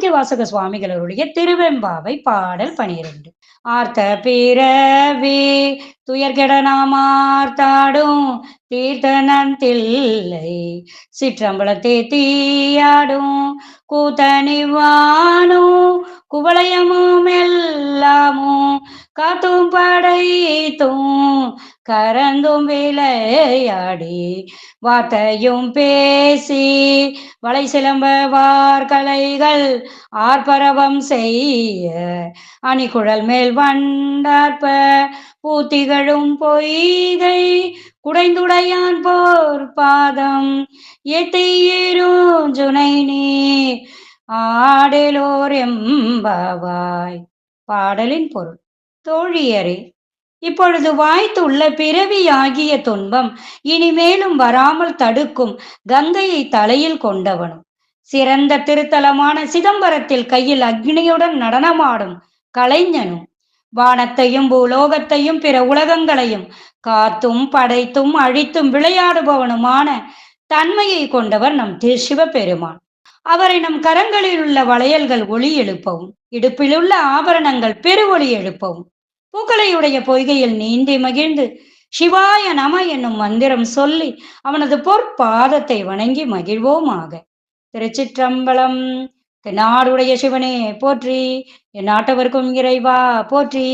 மாணிக்க வாசக சுவாமிகள் அவருடைய திருவெம்பாவை பாடல் பனிரெண்டு. ஆர்த்த பிறவி துயர்கெட நாம் ஆர்த்தாடும் தீர்த்தனத்தில்லை சிற்றம்பலத்தே தீயாடும் கூத்தனிவானும் குவளையமும் எல்லாமும் காத்தும் படைத்தும் கரந்தும் விளையாடி வார்த்தையும் பேசி வளை சிலம்ப வார்கலைகள் ஆர்ப்பரவம் செய்ய அணிக்குழல் மேல் வண்டார்ப்ப பூத்திகளும் பொய்கை குடைந்துடையான் போர் பாதம் எத்தையேரும் ஜுனை நீ ஆடலோர் எம்பவாய் பாடலின் பொருள் தோழியரே. இப்பொழுது வாய்த்துள்ள பிறவியாகிய துன்பம் இனிமேலும் வராமல் தடுக்கும் கங்கையை தலையில் கொண்டவனும். சிறந்த திருத்தலமான சிதம்பரத்தில் கையில் அக்னியுடன் நடனமாடும் கலைஞனும். வானத்தையும் பூலோகத்தையும் பிற உலகங்களையும் காத்தும் படைத்தும் அழித்தும் விளையாடுபவனுமான தன்மையை கொண்டவர் நம் திரு சிவபெருமான் அவரை நம் கரங்களில் உள்ள வளையல்கள் ஒளி எழுப்பவும் இடுப்பிலுள்ள ஆபரணங்கள் பெருவொளி எழுப்பவும் பூக்களையுடைய பொய்கையில் நீந்தி மகிழ்ந்து சிவாய நம என்னும் மந்திரம் சொல்லி அவனது பொற்பாதத்தை வணங்கி மகிழ்வோமாக. திருச்சிற்றம்பலம் நாடுடைய சிவனே போற்றி. என் நாட்டவர்க்கும் இறைவா போற்றி.